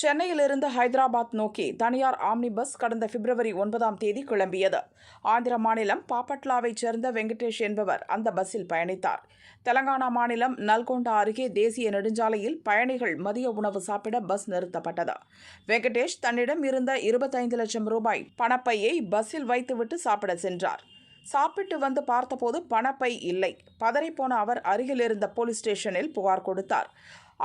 சென்னையிலிருந்து ஹைதராபாத் நோக்கி தனியார் ஆம்னி பஸ் கடந்த பிப்ரவரி ஒன்பதாம் தேதி கிளம்பியது. ஆந்திர மாநிலம் பாப்பட்லாவைச் சேர்ந்த வெங்கடேஷ் என்பவர் அந்த பஸ்ஸில் பயணித்தார். தெலங்கானா மாநிலம் நல்கொண்டா அருகே தேசிய நெடுஞ்சாலையில் பயணிகள் மதிய உணவு சாப்பிட பஸ் நிறுத்தப்பட்டது. வெங்கடேஷ் தன்னிடம் இருந்த இருபத்தைந்து லட்சம் ரூபாய் பணப்பையை பஸ்ஸில் வைத்துவிட்டு சாப்பிட சென்றார். சாப்பிட்டு வந்து பார்த்தபோது பணப்பை இல்லை. பதறிப்போன அவர் அருகில் இருந்த போலீஸ் ஸ்டேஷனில் புகார் கொடுத்தார்.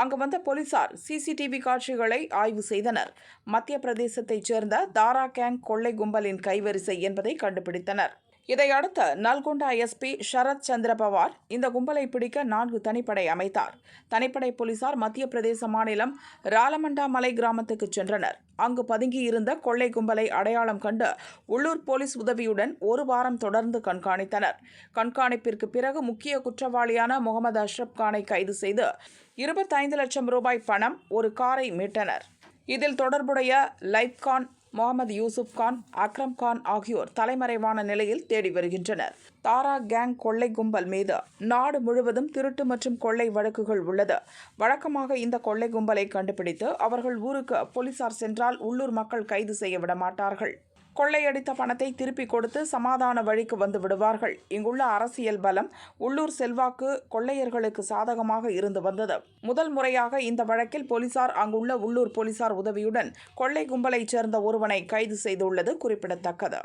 அங்கு வந்த போலீசார் சிசிடிவி காட்சிகளை ஆய்வு செய்தனர். மத்திய பிரதேசத்தைச் சேர்ந்த தாரா கேங் கொள்ளை கும்பலின் கைவரிசை என்பதை கண்டுபிடித்தனர். இதையடுத்து நல்கொண்டா எஸ்பி சரத் சந்திர பவார் இந்த கும்பலை பிடிக்க நான்கு தனிப்படை அமைத்தார். தனிப்படை போலீசார் மத்திய பிரதேச மாநிலம் ராலமண்டா மலை கிராமத்துக்கு சென்றனர். அங்கு பதுங்கியிருந்த கொள்ளை கும்பலை அடையாளம் கண்டு உள்ளூர் போலீஸ் உதவியுடன் ஒரு வாரம் தொடர்ந்து கண்காணித்தனர். கண்காணிப்பிற்கு பிறகு முக்கிய குற்றவாளியான முகமது அஷ்ரப் கானை கைது செய்து இருபத்தைந்து லட்சம் ரூபாய் பணம் ஒரு காரை மீட்டனர். இதில் தொடர்புடைய லைப்கான் முகமது யூசுப் கான் அக்ரம் கான் ஆகியோர் தலைமறைவான நிலையில் தேடி வருகின்றனர். தாரா கேங் கொள்ளை கும்பல் மீது நாடு முழுவதும் திருட்டு மற்றும் கொள்ளை வழக்குகள் உள்ளது. வழக்கமாக இந்த கொள்ளை கும்பலை கண்டுபிடித்து அவர்கள் ஊருக்கு போலீசார் சென்றால் உள்ளூர் மக்கள் கைது செய்ய விட மாட்டார்கள் கொள்ளையடித்த பணத்தை திருப்பி கொடுத்து சமாதான வழிக்கு வந்து விடுவார்கள் இங்குள்ள அரசியல் பலம் உள்ளூர் செல்வாக்கு கொள்ளையர்களுக்கு சாதகமாக இருந்து வந்தது முதல் முறையாக இந்த வழக்கில் போலீசார் அங்குள்ள உள்ளூர் போலீசார் உதவியுடன் கொள்ளை கும்பலைச் சேர்ந்த ஒருவனை கைது செய்துள்ளது குறிப்பிடத்தக்கது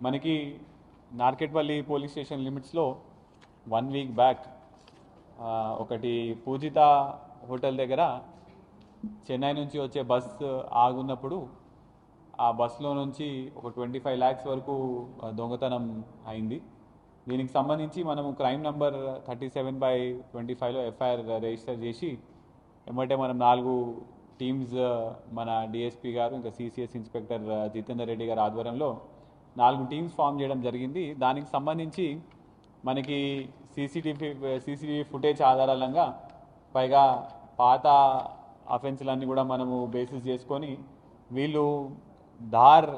మనకి నార్కెట్పల్లి పోలీస్ స్టేషన్ లిమిట్స్లో వన్ వీక్ బ్యాక్ ఆ, ఒకటి పూజిత హోటల్ దగ్గర చెన్నై నుంచి వచ్చే బస్ ఆగున్నప్పుడు ఆ బస్సులో నుంచి ఒక ట్వంటీ ఫైవ్ ల్యాక్స్ వరకు దొంగతనం అయింది. దీనికి సంబంధించి మనము crime number thirty seven by twenty ఫైవ్లో ఎఫ్ఐఆర్ రిజిస్టర్ చేసి ఏమంటే మనం నాలుగు టీమ్స్ మన డిఎస్పీ గారు ఇంకా సిసిఎస్ ఇన్స్పెక్టర్ జితేందర్ రెడ్డి గారి ఆధ్వర్యంలో నాలుగు టీమ్స్ ఫామ్ చేయడం జరిగింది. దానికి సంబంధించి మనకి సీసీటీవీ సీసీటీవీ ఫుటేజ్ ఆధారంగా పైగా పాత అఫెన్స్లన్నీ కూడా మనము బేసిస్ చేసుకొని వీళ్ళు ధార్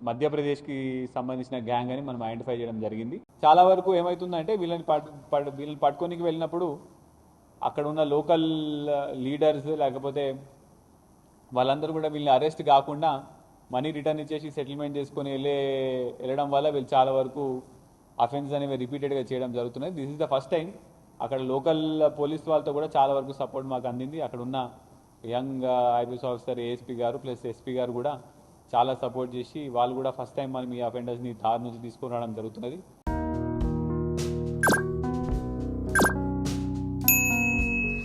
మధ్యప్రదేశ్కి సంబంధించిన గ్యాంగ్ అని మనం ఐడెంటిఫై చేయడం జరిగింది. చాలా వరకు ఏమవుతుందంటే వీళ్ళని పట్ వీళ్ళని పట్టుకోనికి వెళ్ళినప్పుడు అక్కడ ఉన్న లోకల్ లీడర్స్ లేకపోతే వాళ్ళందరూ కూడా వీళ్ళని అరెస్ట్ కాకుండా మనీ రిటర్న్ ఇచ్చేసి సెటిల్మెంట్ చేసుకొని వెళ్ళే వెళ్ళడం వల్ల వీళ్ళు చాలా వరకు అఫెన్స్ అనేవి రిపీటెడ్గా చేయడం జరుగుతున్నది this is the first time అక్కడ లోకల్ పోలీస్ వాళ్ళతో కూడా చాలా వరకు సపోర్ట్ మాకు అందింది. అక్కడ ఉన్న young IPS officer ASP garu plus SP garu కూడా చాలా సపోర్ట్ చేసి వాళ్ళు కూడా ఫస్ట్ టైం మనం ఈ అఫెండర్స్ని దారి నుంచి తీసుకురావడం రావడం జరుగుతున్నది.